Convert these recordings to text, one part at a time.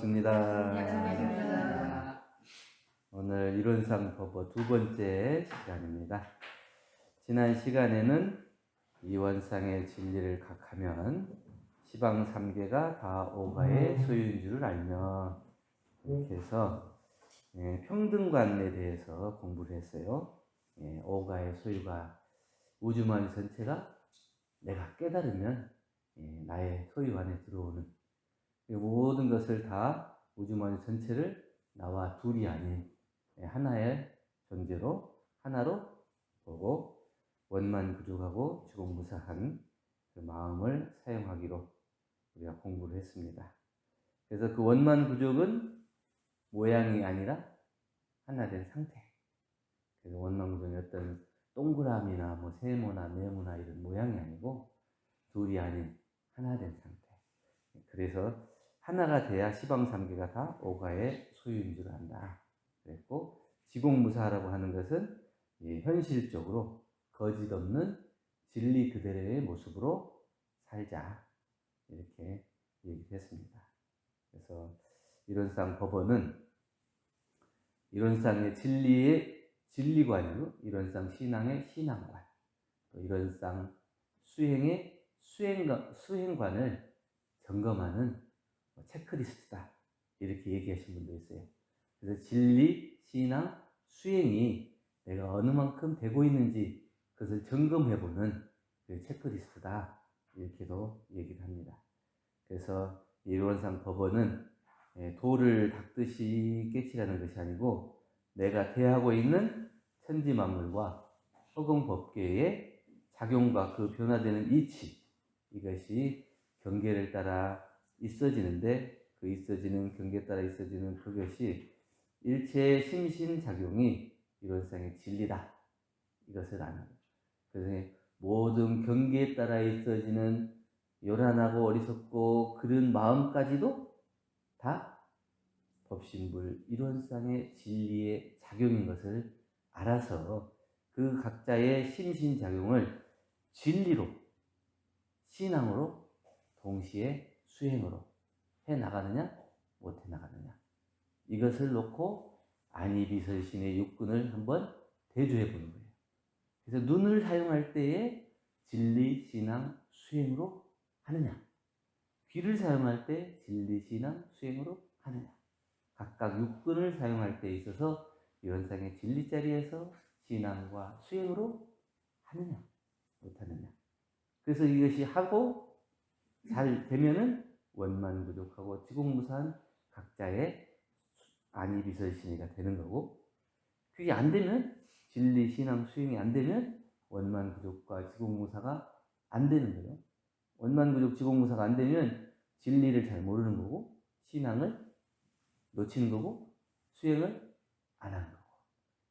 반갑습니다. 오늘 이론상 법어 두 번째 시간입니다. 지난 시간에는 이원상의 진리를 각하면 시방 삼계가 다 오가의 소유인 줄을 알며 이렇게 해서 예, 평등관에 대해서 공부를 했어요. 예, 오가의 소유가 우주만 전체가 내가 깨달으면 예, 나의 소유 안에 들어오는 이 모든 것을 다 우주만 전체를 나와 둘이 아닌 예, 하나의 존재로 하나로 보고 원만 부족하고 주공무사한 그 마음을 사용하기로 우리가 공부를 했습니다. 그래서 그 원만 부족은 모양이 아니라 하나 된 상태. 그래서 원만 부족이 어떤 동그라미나 뭐 세모나 네모나 이런 모양이 아니고 둘이 아닌 하나 된 상태. 그래서 하나가 돼야 시방삼계가 다 오가의 소유인 줄 안다. 그랬고 지공무사라고 하는 것은 예, 현실적으로 거짓 없는 진리 그대로의 모습으로 살자 이렇게 얘기를 했습니다. 그래서 이론상 법원은 이론상의 진리의 진리관이고 이론상 신앙의 신앙관, 또 이론상 수행의 수행관, 수행관을 점검하는 뭐 체크리스트다 이렇게 얘기하신 분도 있어요. 그래서 진리, 신앙, 수행이 내가 어느 만큼 되고 있는지 그것을 점검해보는 그 체크리스트다 이렇게도 얘기를 합니다. 그래서 이론상 법원은 예, 도를 닦듯이 깨치라는 것이 아니고 내가 대하고 있는 천지 만물과 허공 법계의 작용과 그 변화되는 이치 이것이 경계를 따라 있어지는데 그 있어지는 경계에 따라 있어지는 그것이 일체의 심신작용이 이론상의 진리다. 이것을 아는 거예요. 그래서 모든 경계에 따라 있어지는 요란하고 어리석고 그런 마음까지도 다 법신불 이론상의 진리의 작용인 것을 알아서 그 각자의 심신작용을 진리로 신앙으로 동시에 수행으로 해 나가느냐 못해 나가느냐. 이것을 놓고 안이비설신의 육군을 한번 대조해 보는 거예요. 그래서 눈을 사용할 때에 진리 신앙 수행으로 하느냐. 귀를 사용할 때 진리 신앙 수행으로 하느냐. 각각 육군을 사용할 때 있어서 연상의 진리 자리에서 신앙과 수행으로 하느냐 못하느냐. 그래서 이것이 하고 잘 되면은 원만 부족하고 지공무사한 각자의 안이비설신이가 되는 거고 그게 안 되면 진리 신앙 수행이 안 되면 원만 부족과 지공무사가 안 되는 거예요. 원만 부족 지공무사가 안 되면 진리를 잘 모르는 거고 신앙을 놓치는 거고 수행을 안 하는 거고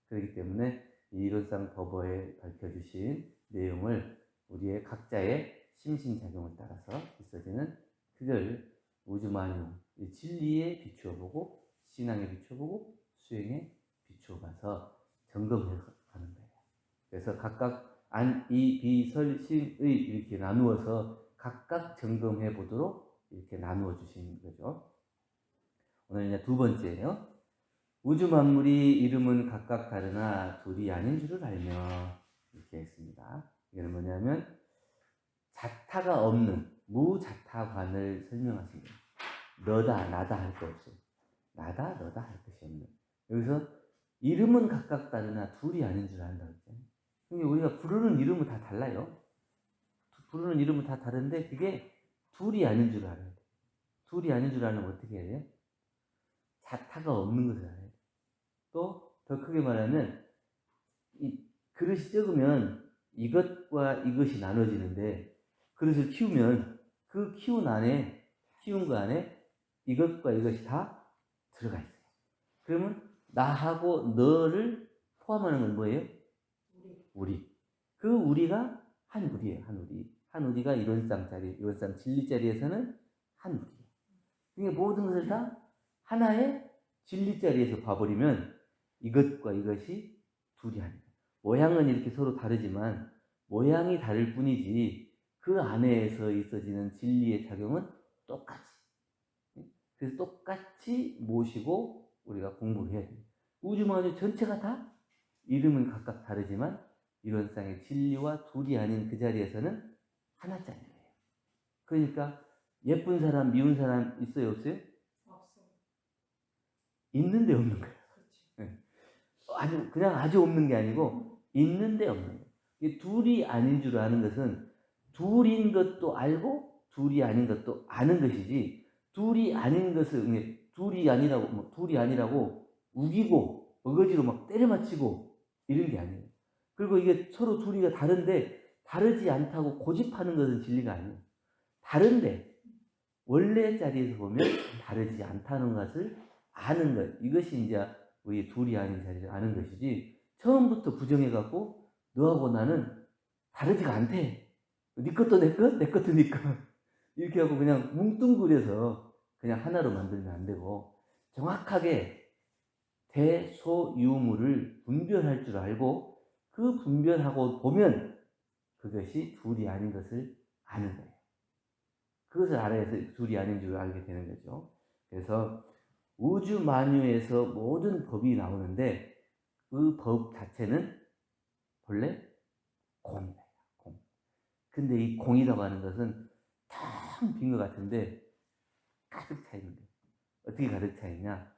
그렇기 때문에 이 이론상 법어에 밝혀주신 내용을 우리의 각자의 심신작용을 따라서 있어지는 그걸 우주만유 진리에 비추어 보고 신앙에 비추어 보고 수행에 비추어 봐서 점검해 가는 거예요. 그래서 각각 안, 이, 비, 설, 신, 의 이렇게 나누어서 각각 점검해 보도록 이렇게 나누어 주신 거죠. 오늘 이제 두 번째예요. 우주 만물이 이름은 각각 다르나 둘이 아닌 줄을 알며 이렇게 했습니다. 이거는 뭐냐면 자타가 없는 무자타관을 설명하십니다. 너다 나다 할 거 없어요. 나다 너다 할 것이 없는. 여기서 이름은 각각 다르나 둘이 아닌 줄 안다. 그러니까 우리가 부르는 이름은 다 달라요. 부르는 이름은 다 다른데 그게 둘이 아닌 줄 알아야 돼. 둘이 아닌 줄 알면 어떻게 해야 돼요? 자타가 없는 것을 알아야 돼. 또 더 크게 말하면 이 그릇이 적으면 이것과 이것이 나눠지는데 그릇을 키우면 그 키운 안에 키운 거 안에 이것과 이것이 다 들어가 있어요. 그러면 나하고 너를 포함하는 건 뭐예요? 우리. 그 우리가 한 우리예요. 한 우리. 한 우리가 이론상 자리, 이론상 진리 자리에서는 한 우리예요. 그러니까 모든 것을 다 하나의 진리 자리에서 봐버리면 이것과 이것이 둘이 아니에요. 모양은 이렇게 서로 다르지만 모양이 다를 뿐이지 그 안에서 있어지는 진리의 작용은 똑같이. 그래서 똑같이 모시고 우리가 공부를 해야 돼요. 우주만유 전체가 다 이름은 각각 다르지만 이런 쌍의 진리와 둘이 아닌 그 자리에서는 하나짜리예요. 그러니까 예쁜 사람, 미운 사람 있어요, 없어요? 없어. 있는데 없는 거예요. 그렇지. 아주 그냥 아주 없는 게 아니고 있는데 없는 거예요. 둘이 아닌 줄 아는 것은 둘인 것도 알고 둘이 아닌 것도 아는 것이지 둘이 아닌 것을 둘이 아니라고 뭐 둘이 아니라고 우기고 어거지로 막 때려맞히고 이런 게 아니에요. 그리고 이게 서로 둘이가 다른데 다르지 않다고 고집하는 것은 진리가 아니에요. 다른데 원래 자리에서 보면 다르지 않다는 것을 아는 것 이것이 이제 우리 둘이 아닌 자리를 아는 것이지 처음부터 부정해갖고 너하고 나는 다르지가 않대. 네 것도 내 것, 내 것도 네 것. 이렇게 하고 그냥 뭉뚱그려서 그냥 하나로 만들면 안 되고 정확하게 대소유무를 분별할 줄 알고 그 분별하고 보면 그것이 둘이 아닌 것을 아는 거예요. 그것을 알아야 둘이 아닌 줄 알게 되는 거죠. 그래서 우주 만유에서 모든 법이 나오는데 그 법 자체는 본래 공이다. 공. 근데 이 공이라고 하는 것은 텅 빈 것 같은데 가득 차 있는 거예요. 어떻게 가득 차 있냐?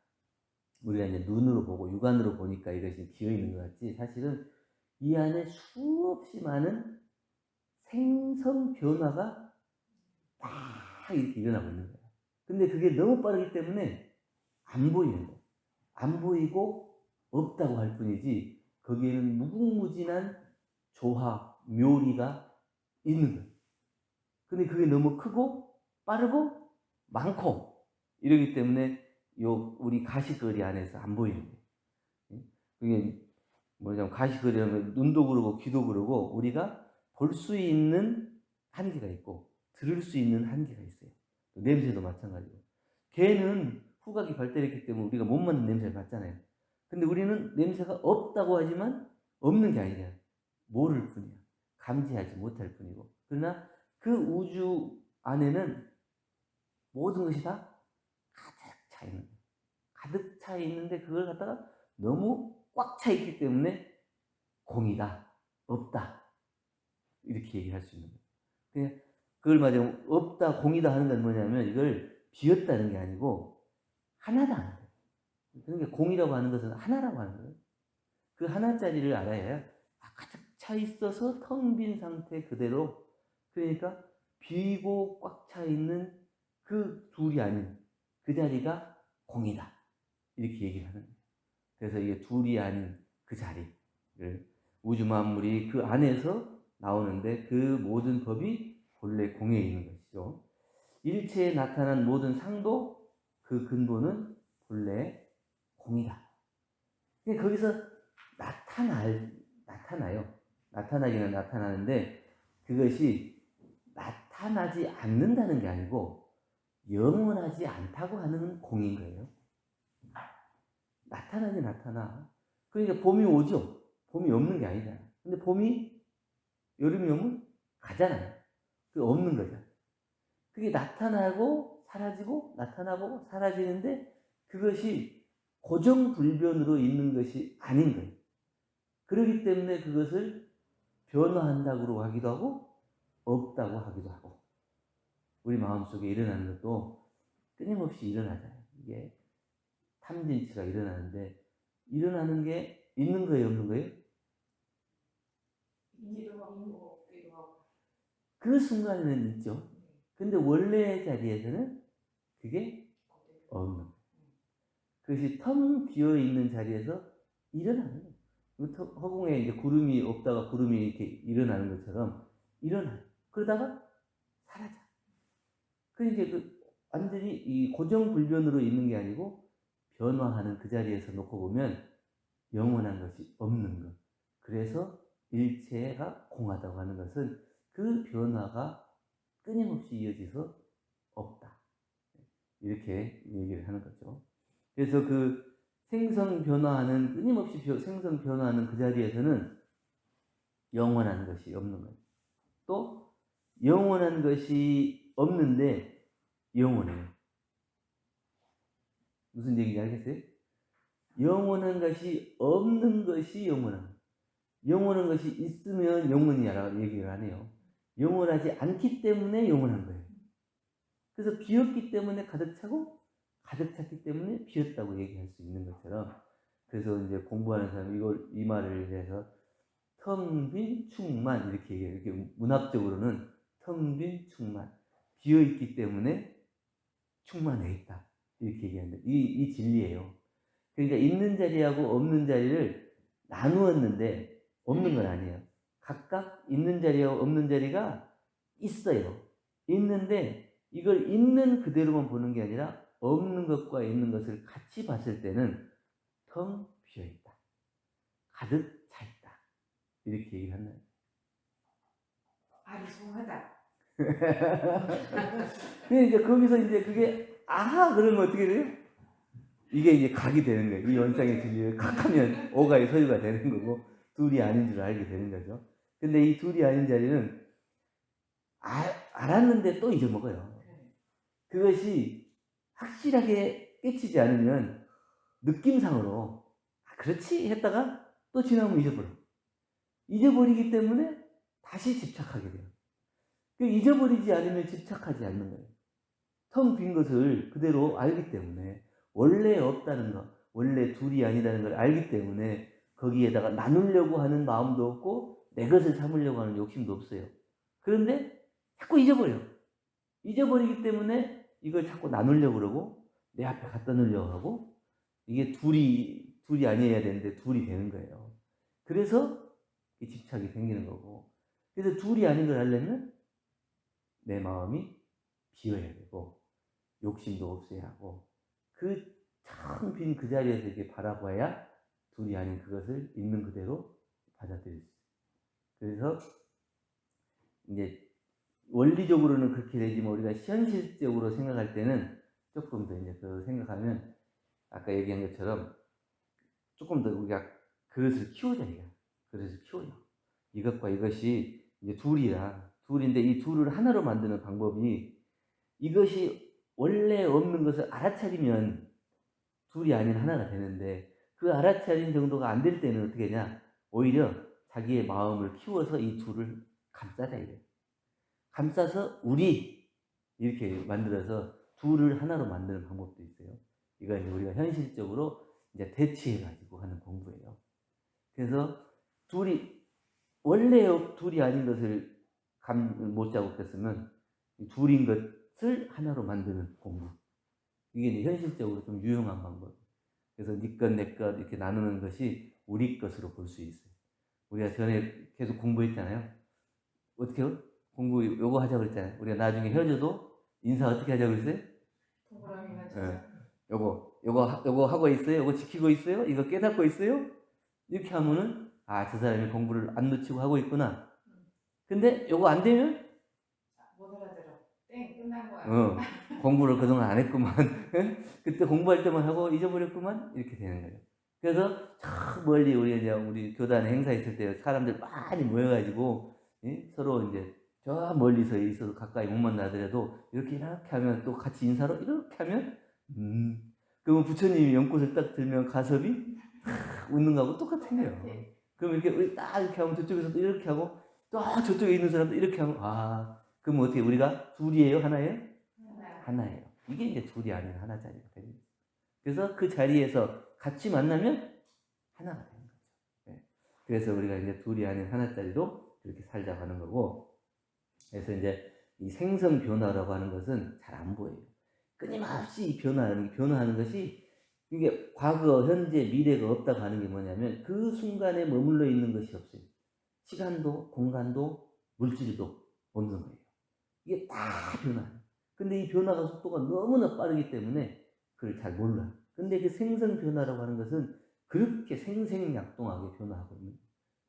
우리가 이제 눈으로 보고 육안으로 보니까 이것이 비어 있는 것 같지 사실은 이 안에 수없이 많은 생성 변화가 딱 이렇게 일어나고 있는 거예요. 근데 그게 너무 빠르기 때문에 안 보이는 거예요. 안 보이고 없다고 할 뿐이지 거기에는 무궁무진한 조화, 묘리가 있는 거예요. 근데 그게 너무 크고 빠르고 많고 이러기 때문에 요 우리 가시거리 안에서 안 보이는 거예요. 그게 뭐냐면 가시거리라면 눈도 그러고 귀도 그러고 우리가 볼 수 있는 한계가 있고 들을 수 있는 한계가 있어요. 냄새도 마찬가지고. 개는 후각이 발달했기 때문에 우리가 못 맡는 냄새를 맡잖아요. 근데 우리는 냄새가 없다고 하지만 없는 게 아니잖아요. 모를 뿐이야. 감지하지 못할 뿐이고. 그러나 그 우주 안에는 모든 것이 다 가득 차 있는. 가득 차 있는데 그걸 갖다가 너무 꽉 차 있기 때문에 공이다, 없다 이렇게 얘기할 수 있는 거예요. 그냥 그걸 말하자면 없다, 공이다 하는 건 뭐냐면 이걸 비었다는 게 아니고 하나다 하는 거예요. 그러니까 공이라고 하는 것은 하나라고 하는 거예요. 그 하나짜리를 알아야 차 있어서 텅 빈 상태 그대로 그러니까 비고 꽉 차 있는 그 둘이 아닌 그 자리가 공이다. 이렇게 얘기를 하는. 그래서 이게 둘이 아닌 그 자리를 우주 만물이 그 안에서 나오는데 그 모든 법이 본래 공에 있는 것이죠. 일체에 나타난 모든 상도 그 근본은 본래 공이다. 그러니까 거기서 나타날 나타나요. 나타나기는 나타나는데 그것이 나타나지 않는다는 게 아니고 영원하지 않다고 하는 공인 거예요. 나타나지 나타나. 그러니까 봄이 오죠. 봄이 없는 게 아니잖아. 근데 봄이 여름이 오면 가잖아요. 그 없는 거잖아. 그게 나타나고 사라지고 나타나고 사라지는데 그것이 고정불변으로 있는 것이 아닌 거예요. 그렇기 때문에 그것을 변화한다고 하기도 하고 없다고 하기도 하고 우리 마음속에 일어나는 것도 끊임없이 일어나잖아요. 이게 탐진치가 일어나는데 일어나는 게 있는 거예요, 없는 거예요? 있기도 하고 없기도 하고. 그 순간에는 있죠. 근데 원래의 자리에서는 그게 없는 거예요. 그것이 텅 비어 있는 자리에서 일어나는 거예요. 그 터- 허공에 이제 구름이 없다가 구름이 이렇게 일어나는 것처럼 일어나요. 그러다가 사라져. 그 이제 그 완전히 이 고정불변으로 있는 게 아니고 변화하는 그 자리에서 놓고 보면 영원한 것이 없는 것. 그래서 일체가 공하다고 하는 것은 그 변화가 끊임없이 이어져서 없다. 이렇게 얘기를 하는 거죠. 그래서 그 생성 변화하는 끊임없이 벼- 생성 변화하는 그 자리에서는 영원한 것이 없는 거예요. 또 영원한 것이 없는데 영원해요. 무슨 얘기인지 알겠어요? 영원한 것이 없는 것이 영원한 것. 영원한 것이 있으면 영원이라고 얘기를 하네요. 영원하지 않기 때문에 영원한 거예요. 그래서 비었기 때문에 가득 차고 가득 찼기 때문에 비었다고 얘기할 수 있는 것처럼 그래서 이제 공부하는 사람 이걸 이 말을 해서 텅빈 충만 이렇게 얘기해요. 이렇게 문학적으로는 텅빈 충만 비어 있기 때문에 충만해 있다 이렇게 얘기하는데 이, 이 진리예요. 그러니까 있는 자리하고 없는 자리를 나누었는데 없는 건 아니에요. 각각 있는 자리와 없는 자리가 있어요. 있는데 이걸 있는 그대로만 보는 게 아니라 없는 것과 있는 것을 같이 봤을 때는 텅 비어 있다. 가득 차 있다. 이렇게 얘기를 하는 거예요. 아리송하다. 근데 이제 거기서 이제 그게 아하 그러면 어떻게 돼요? 이게 이제 각이 되는 거예요. 이 연상의 진리를 각하면 오가의 소유가 되는 거고 둘이 아닌 줄 알게 되는 거죠. 근데 이 둘이 아닌 자리는 아, 알았는데 또 잊어먹어요. 그것이 확실하게 깨치지 않으면 느낌상으로 아, 그렇지 했다가 또 지나면 잊어버려. 잊어버리기 때문에 다시 집착하게 돼요. 그 잊어버리지 않으면 집착하지 않는 거예요. 텅 빈 것을 그대로 알기 때문에 원래 없다는 것, 원래 둘이 아니라는 걸 알기 때문에 거기에다가 나누려고 하는 마음도 없고 내 것을 삼으려고 하는 욕심도 없어요. 그런데 자꾸 잊어버려. 잊어버리기 때문에 이걸 자꾸 나누려고 그러고 내 앞에 갖다 놓으려고 하고 이게 둘이 둘이 아니어야 되는데 둘이 되는 거예요. 그래서 이 집착이 생기는 거고 그래서 둘이 아닌 걸 알려면 내 마음이 비어야 되고 욕심도 없어야 하고 그 참 빈 그 자리에서 이렇게 바라봐야 둘이 아닌 그것을 있는 그대로 받아들일 수 있어요. 그래서 이제 원리적으로는 그렇게 되지만 우리가 현실적으로 생각할 때는 조금 더 이제 그 생각하면 아까 얘기한 것처럼 조금 더 우리가 그릇을 키우자 이거. 그릇을 키워요. 이것과 이것이 이제 둘이라 둘인데 이 둘을 하나로 만드는 방법이 이것이 원래 없는 것을 알아차리면 둘이 아닌 하나가 되는데 그 알아차린 정도가 안 될 때는 어떻게 하냐? 오히려 자기의 마음을 키워서 이 둘을 감싸자 이래 감싸서 우리 이렇게 만들어서 둘을 하나로 만드는 방법도 있어요 이거 이제 우리가 현실적으로 이제 대치해 가지고 하는 공부예요 그래서 둘이 원래 둘이 아닌 것을 감못 잡았겠으면 이 둘인 것을 하나로 만드는 공부 이게 현실적으로 좀 유용한 방법. 그래서 네 것, 내 것 이렇게 나누는 것이 우리 것으로 볼 수 있어요. 우리가 전에 계속 공부했잖아요. 어떻게 요 공부 요거 하자고 그랬잖아요. 우리가 나중에 헤어져도 인사 어떻게 하자고 그랬어요? 동그라미 예. 가지고. 요거 요거 하- 요거 하고 있어요. 요거 지키고 있어요. 이거 깨닫고 있어요. 이렇게 하면은 아 저 사람이 공부를 안 놓치고 하고 있구나. 근데 요거 안 되면 못 알아들어. 땡 끝난 거야. 어, 공부를 그동안 안 했구만. 그때 공부할 때만 하고 잊어버렸구만. 이렇게 되는 거예요. 그래서 저 멀리 우리 이제 우리 교단 행사 있을 때 사람들 많이 모여가지고 예? 서로 이제 저 멀리서 있어서 가까이 못 만나더라도 이렇게 이렇게 하면 또 같이 인사로 이렇게 하면 음 그러면 부처님이 연꽃을 딱 들면 가섭이 웃는 거하고 똑같은 거예요. 네. 그럼 이렇게 우리 딱 이렇게 하면 저쪽에서도 이렇게 하고 또 저쪽에 있는 사람도 이렇게 하면 아 그럼 어떻게 우리가 둘이에요 하나예요? 하나. 하나예요. 이게 이제 둘이 아닌 하나 자리가 되는 거죠. 그래서 그 자리에서 같이 만나면 하나가 되는 거죠. 예. 그래서 우리가 이제 둘이 아닌 하나 자리로 이렇게 살자고 하는 거고 그래서 이제 이 생성 변화라고 하는 것은 잘 안 보여요. 끊임없이 이 변화하는 변화하는 것이 이게 과거, 현재, 미래가 없다고 하는 게 뭐냐면 그 순간에 머물러 있는 것이 없어요. 시간도, 공간도, 물질도 없는 거예요. 이게 다 변화해요. 근데 이 변화가 속도가 너무나 빠르기 때문에 그걸 잘 몰라요. 근데 그 생성 변화라고 하는 것은 그렇게 생생약동하게 변화하거든요.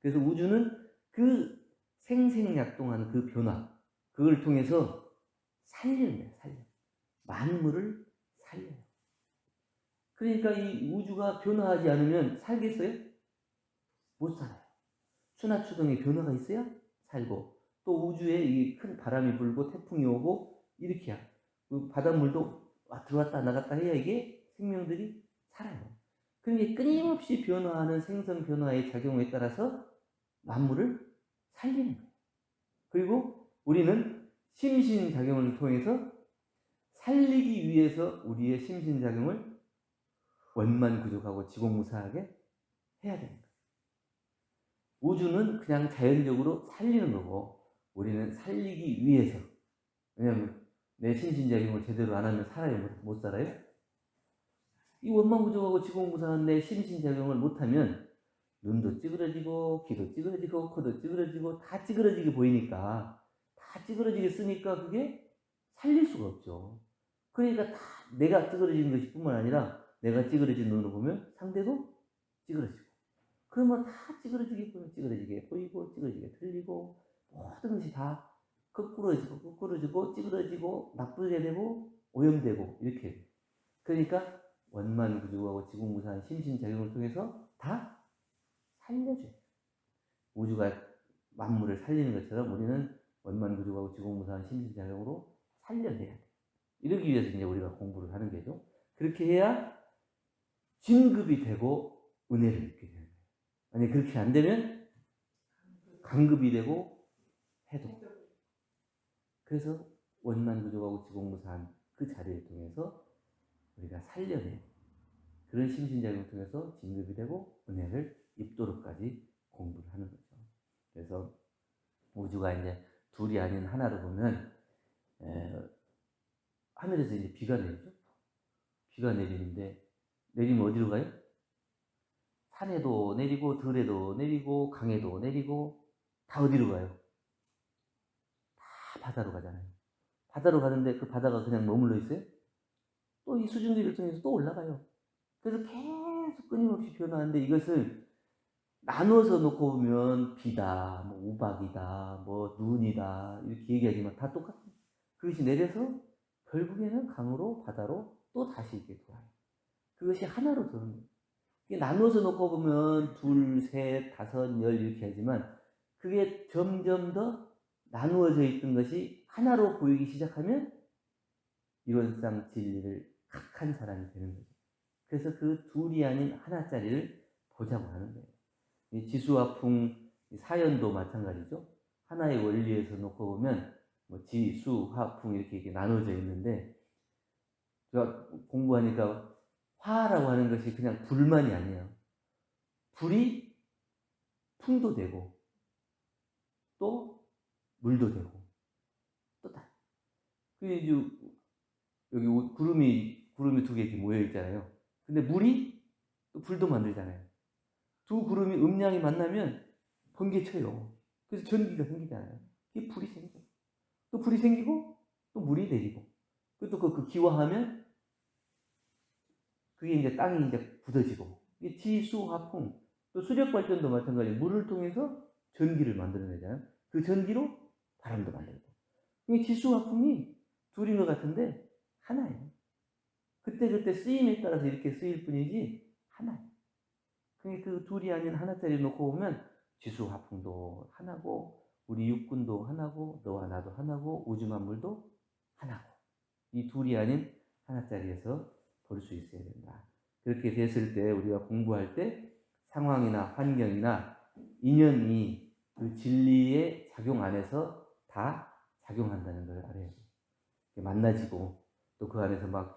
그래서 우주는 그 생생약동하는 그 변화, 그걸 통해서 살리는 거예요, 살려. 만물을 살려요. 그러니까 이 우주가 변화하지 않으면 살겠어요? 못 살아요. 추나추동에 변화가 있어야 살고, 또 우주에 이 큰 바람이 불고 태풍이 오고, 이렇게야. 그 바닷물도 와- 들어왔다 나갔다 해야 이게 생명들이 살아요. 그게 끊임없이 변화하는 생성 변화의 작용에 따라서 만물을 살리는 거예요. 그리고 우리는 심신작용을 통해서 살리기 위해서 우리의 심신작용을 원만구족하고 지공무사하게 해야 되는 거예요. 우주는 그냥 자연적으로 살리는 거고 우리는 살리기 위해서 왜냐하면 내 심신작용을 제대로 안 하면 살아요? 못- 못 살아요? 이 원만구조하고 지공무사한 내 심신작용을 못하면 눈도 찌그러지고 귀도 찌그러지고 코도 찌그러지고 다 찌그러지게 보이니까 다 찌그러지게 쓰니까 그게 살릴 수가 없죠. 그러니까 다 내가 찌그러지는 것이 뿐만 아니라 내가 찌그러진 눈을 보면 상대도 찌그러지고 그러면 다 찌그러지게 보면 찌그러지게 보이고 찌그러지게 들리고 모든 것이 다 거꾸러지고 거꾸러지고 찌그러지고 나쁘게 되고 오염되고 이렇게 그러니까 원만 구조하고 지공무사한 심신작용을 통해서 다 살려줘요. 우주가 만물을 살리는 것처럼 우리는 원만구조하고 지공무사한 심신작용으로 살려내야 돼. 이러기 위해서 이제 우리가 공부를 하는 거죠. 그렇게 해야 진급이 되고 은혜를 입게 되는 거예요. 아니 그렇게 안 되면 강급이 되고 해도. 그래서 원만구조하고 지공무사한 그 자리를 통해서 우리가 살려내 그런 심신작용을 통해서 진급이 되고 은혜를 입도록까지 공부를 하는 거죠. 그래서 우주가 이제 둘이 아닌 하나로 보면 에, 하늘에서 이제 비가 내리죠. 비가 내리는데 내리면 어디로 가요? 산에도 내리고 들에도 내리고 강에도 내리고 다 어디로 가요? 다 바다로 가잖아요. 바다로 가는데 그 바다가 그냥 머물러 있어요? 또 이 수증기를 통해서 또 올라가요. 그래서 계속 끊임없이 변화하는데 이것을 나누어서 놓고 보면 비다, 뭐 우박이다, 뭐 눈이다 이렇게 얘기하지만 다 똑같아요. 그것이 내려서 결국에는 강으로 바다로 또 다시 이렇게 돌아요. 그것이 하나로 도는 거예요. 이게 나누어서 놓고 보면 둘, 셋, 다섯, 열 이렇게 하지만 그게 점점 더 나누어져 있던 것이 하나로 보이기 시작하면 이론상 진리를 각한 사람이 되는 거죠. 그래서 그 둘이 아닌 하나짜리를 보자고 하는 거예요. 이 지수와 풍, 이 사연도 마찬가지죠. 하나의 원리에서 놓고 보면 뭐 지, 수, 화, 풍 이렇게, 이렇게 나눠져 있는데 제가 공부하니까 화라고 하는 것이 그냥 불만이 아니에요. 불이 풍도 되고 또 물도 되고 또 다. 그 이제 여기 구름이 구름이 두 개 이렇게 모여 있잖아요. 근데 물이 또 불도 만들잖아요. 두 구름이 음량이 만나면 번개 쳐요. 그래서 전기가 생기잖아요. 이게 불이 생겨. 또 불이 생기고 또 물이 내리고 또 그, 그 기화하면 그게 이제 땅이 이제 굳어지고 이게 지수화풍 또 수력 발전도 마찬가지로 물을 통해서 전기를 만들어내잖아요. 그 전기로 바람도 만들고. 이게 지수화풍이 둘인 것 같은데 하나예요. 그때그때 쓰임에 따라서 이렇게 쓰일 뿐이지 하나예요. 그그 둘이 아닌 하나짜리 놓고 보면 지수 화풍도 하나고 우리 육군도 하나고 너와 나도 하나고 우주 만물도 하나고 이 둘이 아닌 하나짜리에서 볼 수 있어야 된다. 그렇게 됐을 때 우리가 공부할 때 상황이나 환경이나 인연이 그 진리의 작용 안에서 다 작용한다는 걸 알아야 돼요. 만나지고 또 그 안에서 막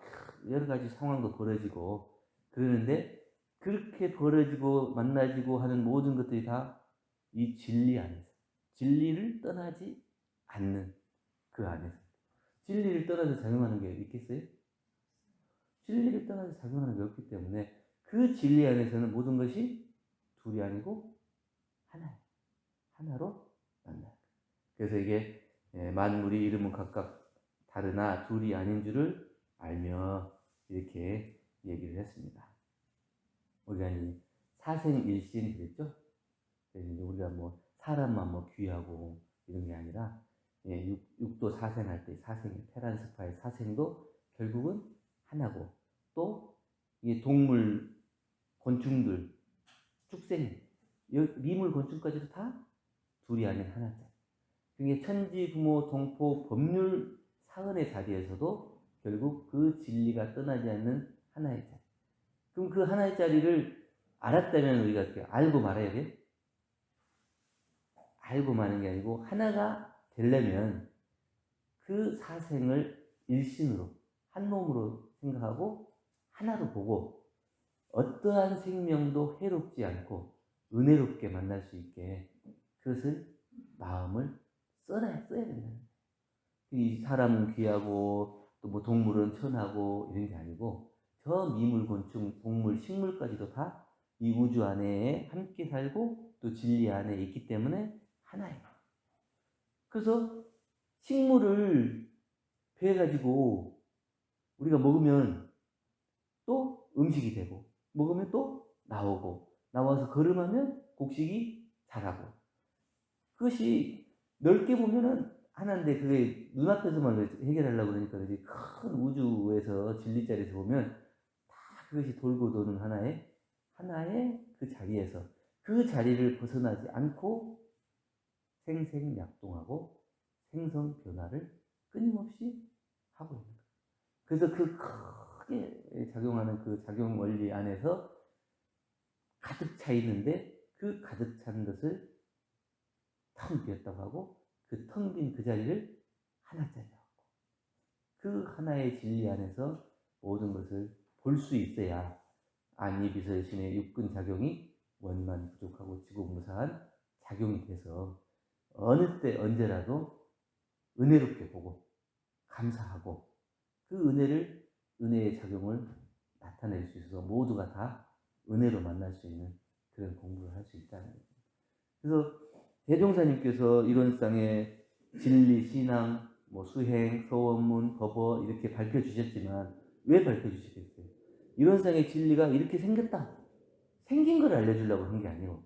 여러 가지 상황도 벌어지고 그러는데 그렇게 벌어지고 만나지고 하는 모든 것들이 다 이 진리 안에서 진리를 떠나지 않는 그 안에서 진리를 떠나서 작용하는 게 있겠어요? 진리를 떠나서 작용하는 게 없기 때문에 그 진리 안에서는 모든 것이 둘이 아니고 하나예요. 하나로 만나요. 그래서 이게 예, 만물이 이름은 각각 다르나 둘이 아닌 줄을 알며 이렇게 얘기를 했습니다. 우리가 이제 사생일신 그랬죠? 이제 우리가 뭐 사람만 뭐 귀하고 이런 게 아니라 예, 육, 육도 사생할 때 사생, 테란스파의 사생도 결국은 하나고 또이 동물, 곤충들, 축생, 여- 미물, 곤충까지도 다 둘이 아닌 하나짜리. 그게 천지, 부모, 동포, 법률, 사은의 자리에서도 결국 그 진리가 떠나지 않는 하나의 자리. 그럼 그 하나의 자리를 알았다면 우리가 어떻게 알고 말아야 돼? 알고 마는 게 아니고 하나가 되려면 그 사생을 일신으로 한 몸으로 생각하고 하나로 보고 어떠한 생명도 해롭지 않고 은혜롭게 만날 수 있게 그것을 마음을 써야 써야 된다. 이 사람은 귀하고 또 뭐 동물은 천하고 이런 게 아니고 저 미물, 곤충, 동물, 식물까지도 다 이 우주 안에 함께 살고 또 진리 안에 있기 때문에 하나예요. 그래서 식물을 배해가지고 우리가 먹으면 또 음식이 되고 먹으면 또 나오고 나와서 걸음하면 곡식이 자라고 그것이 넓게 보면은 하나인데 그게 눈앞에서만 해결하려고 그러니까 큰 우주에서 진리 자리에서 보면 다 그것이 돌고 도는 하나의 하나의 그 자리에서 그 자리를 벗어나지 않고 생생 약동하고 생성 변화를 끊임없이 하고 있는 거예요. 그래서 그 크게 작용하는 그 작용 원리 안에서 가득 차 있는데 그 가득 찬 것을 텅 비었다고 하고 그 텅 빈 그 자리를 하나짜리라고 그 하나의 진리 안에서 모든 것을 볼 수 있어야 안이비설신의 육근 작용이 원만 부족하고 지고무사한 작용이 돼서 어느 때 언제라도 은혜롭게 보고 감사하고 그 은혜를 은혜의 작용을 나타낼 수 있어서 모두가 다 은혜로 만날 수 있는 그런 공부를 할 수 있다는 거죠. 그래서 대종사님께서 이런 쌍의 진리, 신앙, 뭐 수행, 서원문, 법어 이렇게 밝혀 주셨지만 왜 밝혀 주시겠어요? 이런 쌍의 진리가 이렇게 생겼다. 생긴 걸 알려주려고 한 게 아니고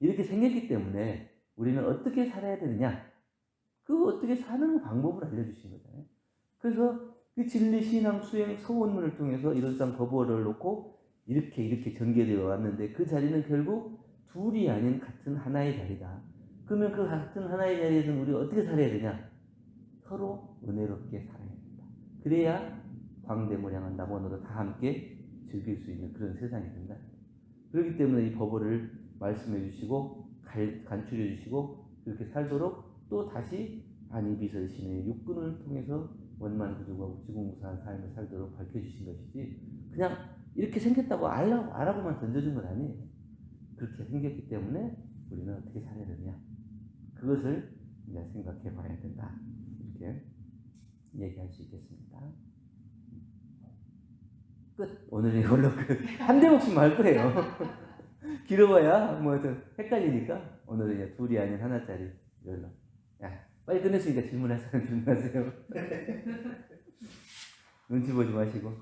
이렇게 생겼기 때문에 우리는 어떻게 살아야 되느냐 그 어떻게 사는 방법을 알려주신 거잖아요. 그래서 그 진리, 신앙, 수행, 서원문을 통해서 이런 쌍 법어를 놓고 이렇게 이렇게 전개되어 왔는데 그 자리는 결국 둘이 아닌 같은 하나의 자리다. 그러면 그 같은 하나의 자리에서는 우리가 어떻게 살아야 되냐? 서로 은혜롭게 살아야 된다. 그래야 광대무량한 남원으로 다 함께 즐길 수 있는 그런 세상이 된다. 그렇기 때문에 이 법어를 말씀해 주시고 갈- 간추려 주시고 그렇게 살도록 또 다시 안이비설신의 육근을 통해서 원만 부족하고 지공무사한 삶을 살도록 밝혀주신 것이지 그냥 이렇게 생겼다고 알라고, 알아고만 던져준 건 아니에요. 그렇게 생겼기 때문에 우리는 어떻게 살아야 되냐. 그것을 이제 생각해 봐야 된다. 이렇게 얘기할 수 있겠습니다. 끝. 오늘은 이걸로 끝. 한 대목씩만 할 거예요. 길어봐야 뭐좀 헷갈리니까 오늘은 이제 둘이 아닌 하나짜리 이걸로. 야, 빨리 끝냈으니까 질문할 사람 질문하세요. 눈치 보지 마시고.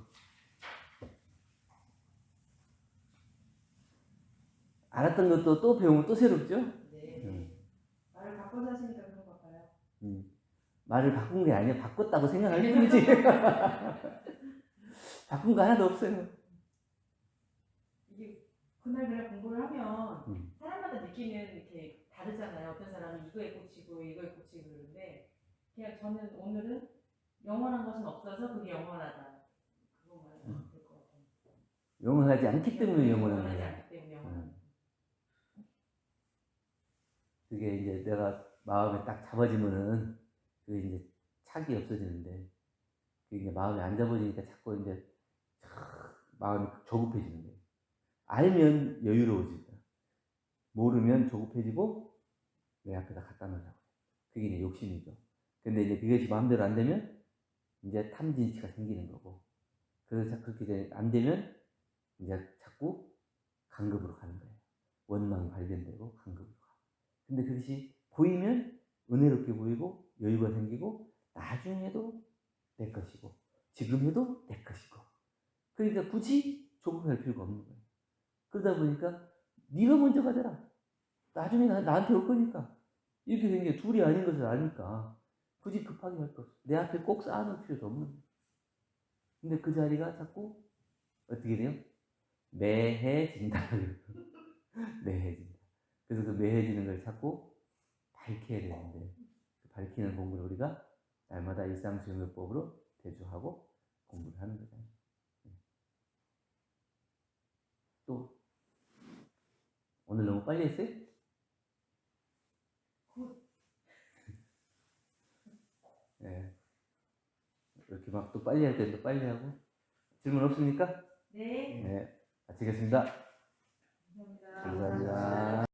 알았던 것도 또 배우면 또 새롭죠? 네. 음. 말을 바꿔서 하시니까 그런 것 같아요. 음. 말을 바꾼 게 아니야. 바꿨다고 생각할 뿐이지. 바꾼 거 하나도 없어요. 이게 그날 그날 공부를 하면 음. 사람마다 느끼는 이렇게 다르잖아요. 어떤 사람은 이거에 꽂히고 이거에 꽂히고 그러는데 그냥 저는 오늘은 영원한 것은 없어서 그게 영원하다. 그거만 음. 될것 같아요. 영원하지 않기 때문에 영원한 영원하지 거야. 않기 때문에 영원한 음. 그게 이제 내가 마음에 딱 잡아지면은 그게 이제 착이 없어지는데 그게 이제 마음에 안 잡아지니까 자꾸 이제 촥 마음이 조급해지는 거예요. 알면 여유로워지고 모르면 조급해지고 내 앞에다 갖다 놓으려고. 그게 이제 욕심이죠. 근데 이제 그것이 마음대로 안 되면 이제 탐진치가 생기는 거고 그래서 그렇게 안 되면 이제 자꾸 간급으로 가는 거예요. 원망이 발견되고 간급으로 가. 근데 그것이 보이면 은혜롭게 보이고 여유가 생기고 나중에도 내 것이고 지금 해도 내 것이고 그러니까 굳이 조급할 필요가 없는 거예요. 그러다 보니까 네가 먼저 가져라. 나중에 나, 나한테 올 거니까 이렇게 된 게 둘이 아닌 것을 아니까 굳이 급하게 할 것 없어. 내 앞에 꼭 쌓아놓을 필요도 없는 거예요. 근데 그 자리가 자꾸 어떻게 돼요? 매해진다. 매해진다. 그래서 그 매해지는 걸 자꾸 밝혀야 되는데 그 밝히는 공부를 우리가 날마다 일상수행요법으로 대주하고 공부를 하는 거잖아요. 또 오늘 너무 빨리 했어요? 네. 이렇게 막 또 빨리 할 때 또 빨리 하고 질문 없습니까? 네. 네. 마치겠습니다. 감사합니다. 감사합니다.